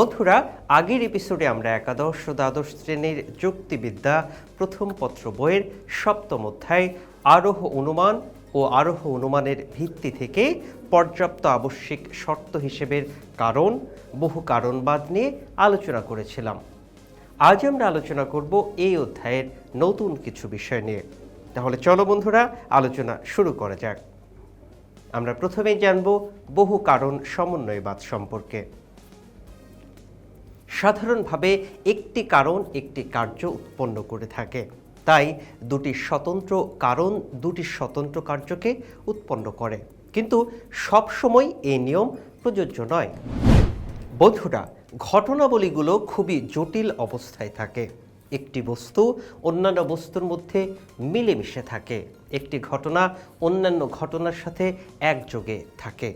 বন্ধুরা, আগের এপিসোডে আমরা একাদশ ও দ্বাদশ শ্রেণির যুক্তিবিদ্যা প্রথম পত্র বইয়ের সপ্তম অধ্যায়, আরোহ অনুমান ও আরোহ অনুমানের ভিত্তি থেকে পর্যাপ্ত আবশ্যিক শর্ত হিসেবের কারণ, বহু কারণবাদ নিয়ে আলোচনা করেছিলাম। আজ আমরা আলোচনা করব এই অধ্যায়ের নতুন কিছু বিষয় নিয়ে। তাহলে চলো বন্ধুরা, আলোচনা শুরু করা যাক। আমরা প্রথমেই জানব বহু কারণ সমন্বয়বাদ সম্পর্কে। সাধারণভাবে একটি কারণ একটি কার্য উৎপন্ন করে থাকে। তাই দুটি স্বতন্ত্র কারণ দুটি স্বতন্ত্র কার্যকে উৎপন্ন করে। কিন্তু সব সময় এই নিয়ম প্রযোজ্য নয়। বন্ধুরা, ঘটনাবলীগুলো খুবই জটিল অবস্থায় থাকে। একটি বস্তু অন্যান্য বস্তুর মধ্যে মিলেমিশে থাকে। একটি ঘটনা অন্যান্য ঘটনার সাথে একযোগে থাকে।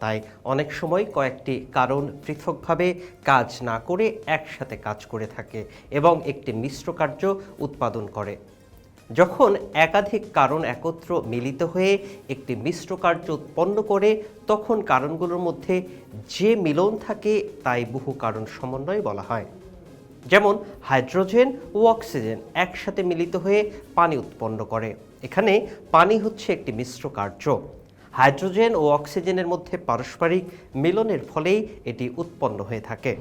তাই অনেক সময় কয়েকটি কারণ পৃথকভাবে কাজ না করে একসাথে কাজ করে থাকে এবং একটি মিশ্র কার্য উৎপাদন করে। যখন একাধিক কারণ একত্র মিলিত হয়ে একটি মিশ্র কার্য উৎপন্ন করে, তখন কারণগুলোর মধ্যে যে মিলন থাকে তাই বহু কারণ সমন্বয় বলা হয়। যেমন, হাইড্রোজেন ও অক্সিজেন একসাথে মিলিত হয়ে পানি উৎপন্ন করে। এখানে পানি হচ্ছে একটি মিশ্র কার্য। হাইড্রোজেন ও অক্সিজেনের মধ্যে পারস্পরিক মিলনের ফলেই এটি উৎপন্ন হয়ে থাকে।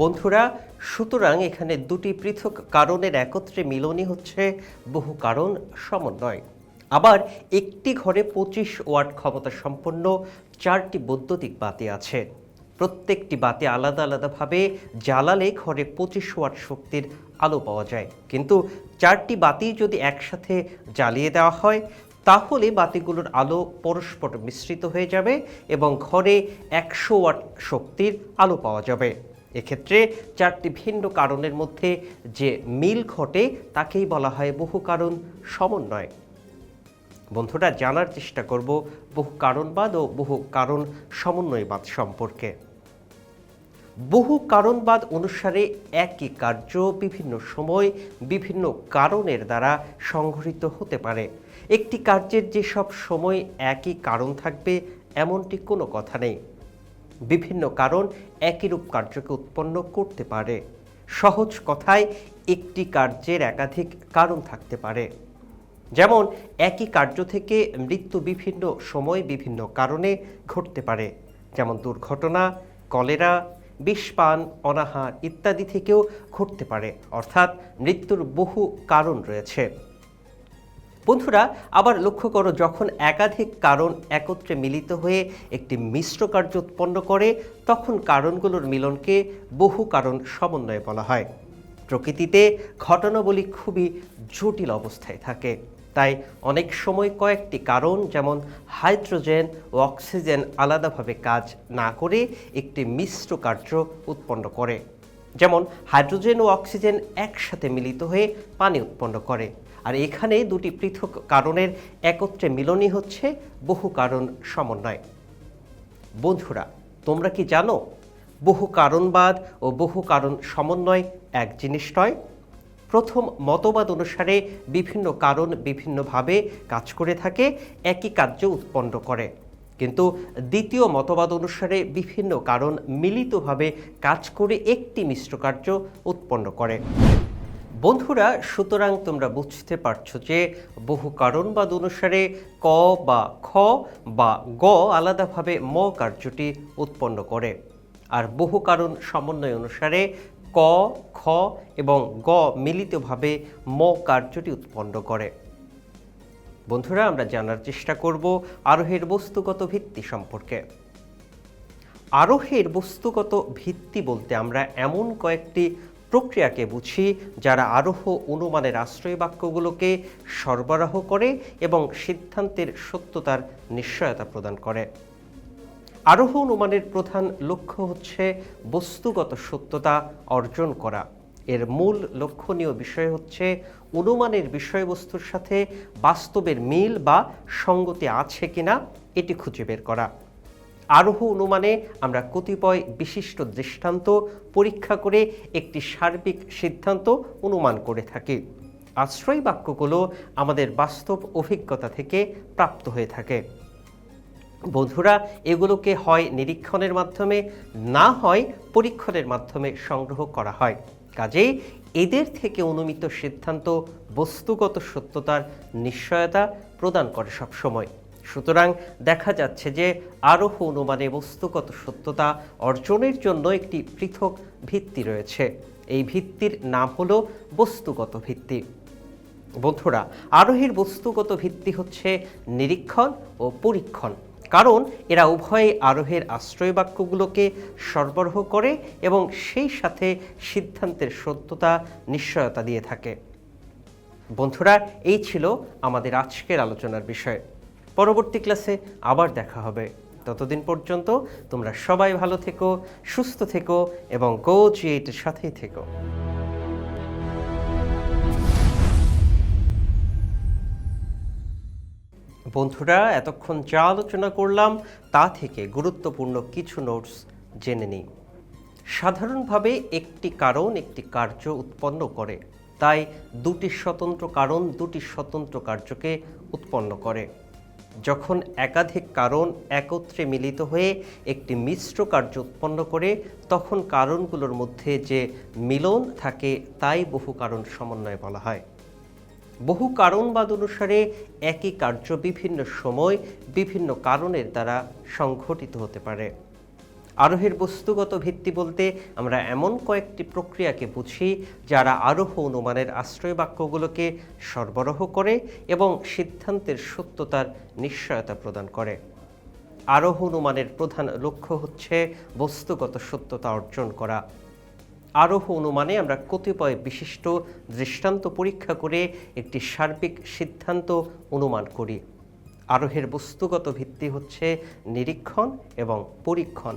বন্ধুরা, সুতরাং এখানে দুটি পৃথক কারণের একত্রে মিলনই হচ্ছে বহু কারণ সমন্বয়। আবার একটি ঘরে পঁচিশ ওয়াট ক্ষমতা সম্পন্ন চারটি বৈদ্যুতিক বাতি আছে। প্রত্যেকটি বাতি আলাদা আলাদাভাবে জ্বালালে ঘরে পঁচিশ ওয়াট শক্তির আলো পাওয়া যায়। কিন্তু চারটি বাতি যদি একসাথে জ্বালিয়ে দেওয়া হয় তাহলে বাতিগুলোর আলো পরস্পর মিশ্রিত হয়ে যাবে এবং ঘরে একশো ওয়াট শক্তির আলো পাওয়া যাবে। এক্ষেত্রে চারটি ভিন্ন কারণের মধ্যে যে মিল ঘটে তাকেই বলা হয় বহু কারণ সমন্বয়। বন্ধুরা, জানার চেষ্টা করব বহু কারণবাদ ও বহু কারণ সমন্বয়বাদ সম্পর্কে। বহু কারণবাদ অনুসারে একই কার্য বিভিন্ন সময় বিভিন্ন কারণের দ্বারা সংঘটিত হতে পারে। একটি কার্যের যে সব সময় একই কারণ থাকবে, এমনটি কোনো কথা নেই। বিভিন্ন কারণ একই রূপ কার্যকে উৎপন্ন করতে পারে। সহজ কথায়, একটি কার্যের একাধিক কারণ থাকতে পারে। যেমন, একই কার্য থেকে মৃত্যু বিভিন্ন সময় বিভিন্ন কারণে ঘটতে পারে। যেমন, দুর্ঘটনা, কলেরা, বিষপান, অনাহার ইত্যাদি থেকেও ঘটতে পারে। অর্থাৎ, মৃত্যুর বহু কারণ রয়েছে। বন্ধুরা, আবার লক্ষ্য করো, যখন একাধিক কারণ একত্রে মিলিত হয়ে একটি মিশ্র কার্য উৎপন্ন করে, তখন কারণগুলোর মিলনকে বহু কারণ সমন্বয় বলা হয়। প্রকৃতিতে ঘটনাবলী খুবই জটিল অবস্থায় থাকে। তাই অনেক সময় কয়েকটি কারণ, যেমন হাইড্রোজেন ও অক্সিজেন আলাদাভাবে কাজ না করে একটি মিশ্র কার্য উৎপন্ন করে। যেমন হাইড্রোজেন ও অক্সিজেন একসাথে মিলিত হয়ে পানি উৎপন্ন করে। আর এখানে দুটি পৃথক কারণের একত্রে মিলনই হচ্ছে বহু কারণ সমন্বয়। বন্ধুরা, তোমরা কি জানো বহু কারণবাদ ও বহু কারণ সমন্বয় এক জিনিস নয়? প্রথম মতবাদ অনুসারে বিভিন্ন কারণ বিভিন্নভাবে কাজ করে থাকে, একই কার্য উৎপন্ন করে। কিন্তু দ্বিতীয় মতবাদ অনুসারে বিভিন্ন কারণ মিলিতভাবে কাজ করে একটি মিশ্র কার্য উৎপন্ন করে। বন্ধুরা, সুতরাং তোমরা বুঝতে পারছ যে বহু কারণবাদ অনুসারে ক বা খ বা গ আলাদাভাবে ম কার্যটি উৎপন্ন করে। আর বহু কারণ সমন্বয় অনুসারে ক, খ এবং গ মিলিতভাবে ম কার্যটি উৎপন্ন করে। বন্ধুরা, আমরা জানার চেষ্টা করব আরোহের বস্তুগত ভিত্তি সম্পর্কে। আরোহের বস্তুগত ভিত্তি বলতে আমরা এমন কয়েকটি প্রক্রিয়াকে বুঝি, যারা আরোহ অনুমানের আশ্রয় বাক্যগুলোকে সরবরাহ করে এবং সিদ্ধান্তের সত্যতার নিশ্চয়তা প্রদান করে। আরোহ অনুমানের প্রধান লক্ষ্য হচ্ছে বস্তুগত সত্যতা অর্জন করা। এর মূল লক্ষণীয় বিষয় হচ্ছে অনুমানের বিষয়বস্তুর সাথে বাস্তবের মিল বা সঙ্গতি আছে কিনা, এটি খুঁজে বের করা। আরোহ অনুমানে আমরা কতিপয় বিশিষ্ট দৃষ্টান্ত পরীক্ষা করে একটি সার্বিক সিদ্ধান্ত অনুমান করে থাকি। আশ্রয় বাক্যগুলো আমাদের বাস্তব অভিজ্ঞতা থেকে প্রাপ্ত হয়ে থাকে। বন্ধুরা, এগুলোকে হয় নিরীক্ষণের মাধ্যমে, না হয় পরীক্ষণের মাধ্যমে সংগ্রহ করা হয়। কাজেই এদের থেকে অনুমিত সিদ্ধান্ত বস্তুগত সত্যতার নিশ্চয়তা প্রদান করে সবসময়। সুতরাং দেখা যাচ্ছে যে আরোহ অনুমানে বস্তুগত সত্যতা অর্জনের জন্য একটি পৃথক ভিত্তি রয়েছে। এই ভিত্তির নাম হলো বস্তুগত ভিত্তি। বন্ধুরা, আরোহীর বস্তুগত ভিত্তি হচ্ছে নিরীক্ষণ ও পরীক্ষণ, কারণ এরা উভয়ে আরোহের আশ্রয় বাক্যগুলোকে সরবরাহ করে এবং সেই সাথে সিদ্ধান্তের সত্যতা, নিশ্চয়তা দিয়ে থাকে। বন্ধুরা, এই ছিল আমাদের আজকের আলোচনার বিষয়। পরবর্তী ক্লাসে আবার দেখা হবে। ততদিন পর্যন্ত তোমরা সবাই ভালো থেকো, সুস্থ থেকো এবং কোচ এইটের সাথেই থেকো। বন্ধুরা, এতক্ষণ যা আলোচনা করলাম তা থেকে গুরুত্বপূর্ণ কিছু নোটস জেনে নিই। সাধারণভাবে একটি কারণ একটি কার্য উৎপন্ন করে, তাই দুটি স্বতন্ত্র কারণ দুটি স্বতন্ত্র কার্যকে উৎপন্ন করে। যখন একাধিক কারণ একত্রে মিলিত হয়ে একটি মিশ্র কার্য উৎপন্ন করে, তখন কারণগুলোর মধ্যে যে মিলন থাকে, তাই বহু কারণ সমন্বয় বলা হয়। বহু কারণবাদ অনুসারে একই কার্য বিভিন্ন সময় বিভিন্ন কারণের দ্বারা সংঘটিত হতে পারে। আরোহের বস্তুগত ভিত্তি বলতে আমরা এমন কয়েকটি প্রক্রিয়াকে বুঝি যারা আরোহ অনুমানের আশ্রয় বাক্যগুলোকে সরবরাহ করে এবং সিদ্ধান্তের সত্যতার নিশ্চয়তা প্রদান করে। আরোহ অনুমানের প্রধান লক্ষ্য হচ্ছে বস্তুগত সত্যতা অর্জন করা। আরোহ অনুমানে আমরা কতিপয় বিশিষ্ট দৃষ্টান্ত পরীক্ষা করে একটি সার্বিক সিদ্ধান্ত অনুমান করি। আরোহের বস্তুগত ভিত্তি হচ্ছে নিরীক্ষণ এবং পরীক্ষণ।